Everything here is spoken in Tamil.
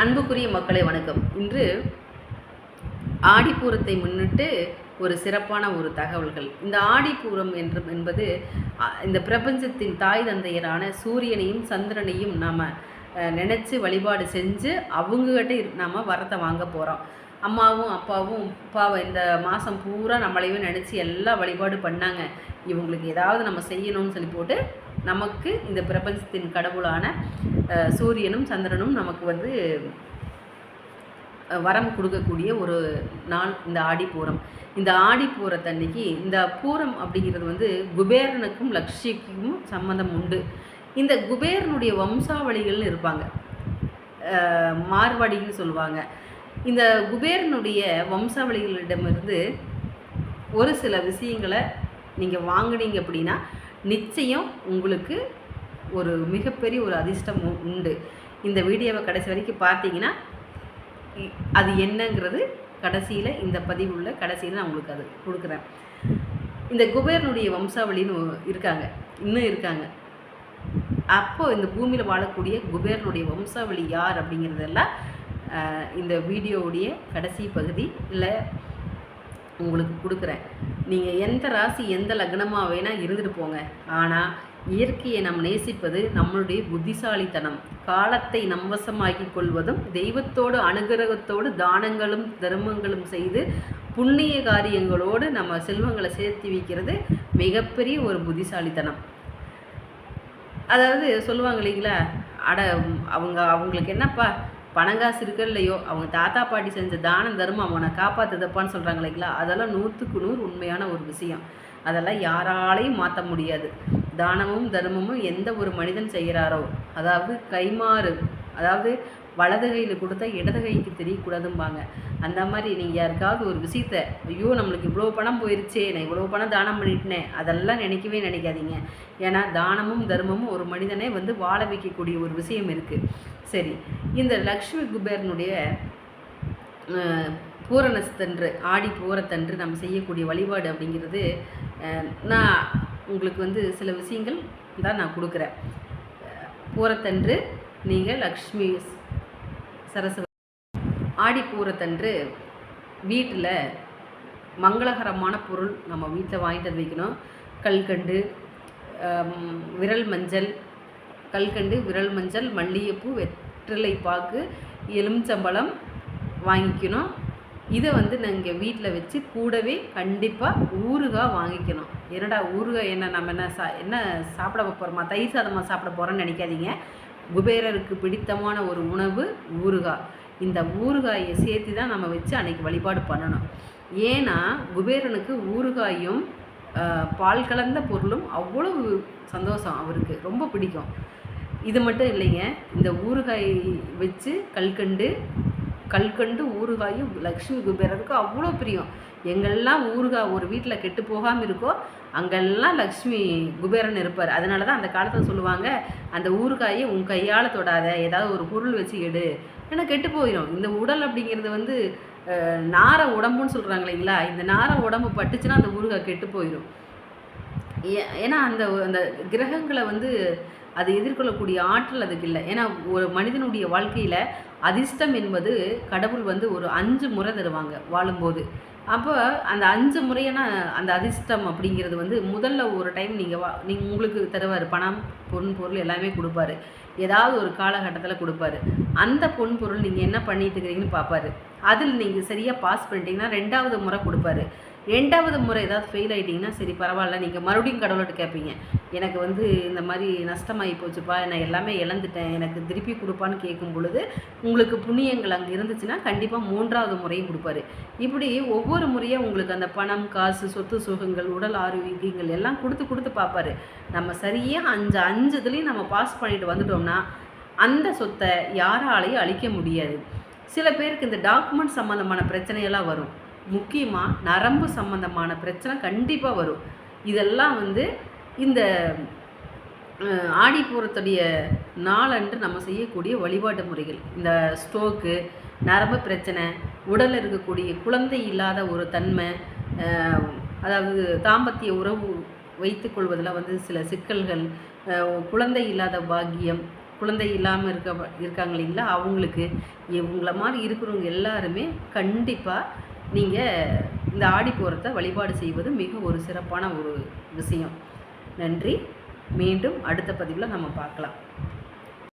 அன்புக்குரிய மக்களை வணக்கம். இன்று ஆடிப்பூரத்தை முன்னிட்டு ஒரு சிறப்பான ஒரு தகவல்கள். இந்த ஆடிப்பூரம் என்று என்பது இந்த பிரபஞ்சத்தின் தாய் தந்தையரான சூரியனையும் சந்திரனையும் நாம் நினச்சி வழிபாடு செஞ்சு அவங்ககிட்ட நாம் வரத்தை வாங்க போகிறோம் அம்மாவும் அப்பாவும் அப்பாவை இந்த மாதம் பூரா நம்மளையும் நினச்சி எல்லாம் வழிபாடு பண்ணாங்க. இவங்களுக்கு ஏதாவது நம்ம செய்யணும்னு சொல்லி போட்டு நமக்கு இந்த பிரபஞ்சத்தின் கடவுளான சூரியனும் சந்திரனும் நமக்கு வந்து வரம் கொடுக்கக்கூடிய ஒரு நாள் இந்த ஆடிப்பூரம் இந்த ஆடிப்பூரத்தன்னைக்கு இந்த பூரம் அப்படிங்கிறது வந்து குபேரனுக்கும் லக்ஷிக்கும் சம்மந்தம் உண்டு. இந்த குபேரனுடைய வம்சாவளிகள்னு இருப்பாங்க. மார்வாடின்னு சொல்லுவாங்க. இந்த குபேரனுடைய வம்சாவளிகளிடமிருந்து ஒரு சில விஷயங்களை நீங்கள் வாங்குனீங்க அப்படின்னா நிச்சயம் உங்களுக்கு ஒரு மிகப்பெரிய ஒரு அதிர்ஷ்டம் உ- உண்டு. இந்த வீடியோவை கடைசி வரைக்கும் பார்த்தீங்கன்னா அது என்னங்கிறது கடைசியில் இந்த பதிவு உள்ள கடைசியில் நான் உங்களுக்கு அது கொடுக்குறேன். இந்த குபேரனுடைய வம்சாவளின்னு இருக்காங்க. இன்னும் இருக்காங்க. அப்போது இந்த பூமியில் வாழக்கூடிய குபேரனுடைய வம்சாவளி யார் அப்படிங்கிறதெல்லாம் இந்த வீடியோவுடைய கடைசி பகுதி இல்லை உங்களுக்கு கொடுக்குறேன். நீங்கள் எந்த ராசி எந்த லக்னமாக வேணால் இருந்துட்டு போங்க. ஆனால் இயற்கையை நாம் நேசிப்பது நம்மளுடைய புத்திசாலித்தனம். காலத்தை நம்வசமாக்கி கொள்வதும் தெய்வத்தோடு அனுகிரகத்தோடு தானங்களும் தர்மங்களும் செய்து புண்ணிய காரியங்களோடு நம்ம செல்வங்களை சேர்த்து வைக்கிறது மிகப்பெரிய ஒரு புத்திசாலித்தனம். அதாவது சொல்லுவாங்க இல்லைங்களா? அட அவங்க அவங்களுக்கு என்னப்பா? பணங்காசு இருக்கோ இல்லையோ? அவங்க தாத்தா பாட்டி செஞ்ச தானம் தர்மம் அவனை காப்பாற்றுதப்பான்னு சொல்கிறாங்க இல்லைங்களா? அதெல்லாம் நூற்றுக்கு நூறு உண்மையான ஒரு விஷயம். அதெல்லாம் யாராலையும் மாற்ற முடியாது. தானமும் தர்மமும் எந்த ஒரு மனிதன் செய்கிறாரோ அதாவது கைமாறு அதாவது வலது கையில் கொடுத்தா இடது கைக்கு தெரியக்கூடாதும்பாங்க. அந்த மாதிரி நீங்கள் யாருக்காவது ஒரு விஷயத்த ஐயோ நம்மளுக்கு இவ்வளோ பணம் போயிருச்சே நான் இவ்வளோ பணம் தானம் பண்ணிட்டேனே அதெல்லாம் நினைக்கவே நினைக்காதீங்க. ஏன்னா தானமும் தர்மமும் ஒரு மனிதனை வந்து வாழ வைக்கக்கூடிய ஒரு விஷயம் இருக்குது சரி இந்த லக்ஷ்மி குபேரனுடைய பூரணத்தன்று ஆடி பூரத்தன்று நம்ம செய்யக்கூடிய வழிபாடு அப்படிங்கிறது நான் உங்களுக்கு வந்து சில விஷயங்கள் தான் நான் கொடுக்குறேன். பூரத்தன்று நீங்கள் லக்ஷ்மி சரஸ்வதி ஆடி பூரத்தன்று வீட்டில் மங்களகரமான பொருள் நம்ம வீட்டில் வாங்கிட்டு வந்து வைக்கணும். கல்கண்டு விரல் மஞ்சள் கல்கண்டு விரல் மஞ்சள் மல்லிகைப்பூ வெற்றிலை பாக்கு எலுமிச்சம்பழம் வாங்கிக்கணும். இதை வந்து நாங்கள் வீட்டில் வச்சு கூடவே கண்டிப்பாக ஊறுகாய் வாங்கிக்கணும். என்னடா ஊறுகாய் என்ன நம்ம என்ன சா என்ன சாப்பிட போகிறோமா தயிர் சாதமாக சாப்பிட போகிறோன்னு நினைக்காதீங்க. குபேரருக்கு பிடித்தமான ஒரு உணவு ஊறுகாய். இந்த ஊறுகாயை சேர்த்து தான் நம்ம வச்சு அன்றைக்கி வழிபாடு பண்ணணும். ஏன்னா குபேரனுக்கு ஊறுகாயும் பால் கலந்த பொருளும் அவ்வளவு சந்தோஷம் அவருக்கு. ரொம்ப பிடிக்கும். இது மட்டும் இல்லைங்க. இந்த ஊறுகாய் வச்சு கல்கண்டு கல்கண்டு ஊறுகாயும் லக்ஷ்மி குபேரருக்கு அவ்வளோ பிரியம். எங்கெல்லாம் ஊறுகாய் ஒரு வீட்டில் கெட்டு போகாமல் இருக்கோ அங்கெல்லாம் லக்ஷ்மி குபேரன் இருப்பார். அதனால தான் அந்த காலத்தில் சொல்லுவாங்க அந்த ஊறுகாயை உன் கையால் தொடாத ஏதாவது ஒரு பொருள் வச்சு எடு. ஏன்னா கெட்டு போயிடும் இந்த உடல் அப்படிங்கிறது வந்து நார உடம்புன்னு சொல்கிறாங்க இல்லைங்களா? இந்த நார உடம்பு பட்டுச்சுன்னா அந்த ஊறுகாய் கெட்டு போயிடும் ஏன்னா அந்த அந்த கிரகங்களை வந்து அது எதிர்கொள்ளக்கூடிய ஆற்றல் அதுக்கு இல்லை. ஏன்னா ஒரு மனிதனுடைய வாழ்க்கையில் அதிர்ஷ்டம் என்பது கடவுள் வந்து ஒரு அஞ்சு முறை தருவாங்க வாழும்போது. அப்போ அந்த அஞ்சு முறையான அந்த அதிர்ஷ்டம் அப்படிங்கிறது வந்து முதல்ல ஒரு டைம் நீங்கள் வா நீங்கள் உங்களுக்கு தருவார். பணம் பொன் பொருள் எல்லாமே கொடுப்பாரு. ஏதாவது ஒரு காலகட்டத்தில் கொடுப்பாரு. அந்த பொன் பொருள் நீங்கள் என்ன பண்ணிட்டு இருக்கிறீங்கன்னு பார்ப்பாரு அதில் நீங்கள் சரியாக பாஸ் பண்ணிட்டீங்கன்னா ரெண்டாவது முறை கொடுப்பாரு. ரெண்டாவது முறை ஏதாவது ஃபெயில் ஆகிட்டிங்கன்னா சரி பரவாயில்ல. நீங்கள் மறுபடியும் கடவுள்கிட்ட கேட்பீங்க எனக்கு வந்து இந்த மாதிரி நஷ்டமாகி போச்சுப்பா நான் எல்லாமே இழந்துட்டேன் எனக்கு திருப்பி கொடுப்பான்னு கேட்கும் பொழுது உங்களுக்கு புண்ணியங்கள் அங்கே இருந்துச்சுன்னா கண்டிப்பாக மூன்றாவது முறையும் கொடுப்பாரு. இப்படி ஒவ்வொரு முறையாக உங்களுக்கு அந்த பணம் காசு சொத்து சுகங்கள் உடல் ஆரோக்கியங்கள் எல்லாம் கொடுத்து கொடுத்து பார்ப்பாரு. நம்ம சரியாக அஞ்சு அஞ்சு இதுலேயும் நம்ம பாஸ் பண்ணிட்டு வந்துட்டோம்னா அந்த சொத்தை யாராலையும் அழிக்க முடியாது. சில பேருக்கு இந்த டாக்குமெண்ட் சம்மந்தமான பிரச்சனையெல்லாம் வரும். முக்கியமாக நரம்பு சம்மந்தமான பிரச்சனை கண்டிப்பாக வரும். இதெல்லாம் வந்து இந்த அஹ், ஆடிப்பூரத்துடைய நாளன்று நம்ம செய்யக்கூடிய வழிபாட்டு முறைகள். இந்த ஸ்ட்ரோக்கு நரம்பு பிரச்சனை உடலில் இருக்கக்கூடிய குழந்தை இல்லாத ஒரு தன்மை அதாவது தாம்பத்திய உறவு வைத்துக்கொள்வதில் வந்து சில சிக்கல்கள் குழந்தை இல்லாத பாக்கியம் குழந்தை இல்லாமல் இருக்க இருக்காங்க இல்லைங்களா? அவங்களுக்கு இவங்கள மாதிரி இருக்கிறவங்க எல்லாருமே கண்டிப்பாக நீங்கள் இந்த ஆடிப்பூரத்தை வழிபாடு செய்வது மிக ஒரு சிறப்பான ஒரு விஷயம். நன்றி. மீண்டும் அடுத்த பதிவில் நம்ம பார்க்கலாம்.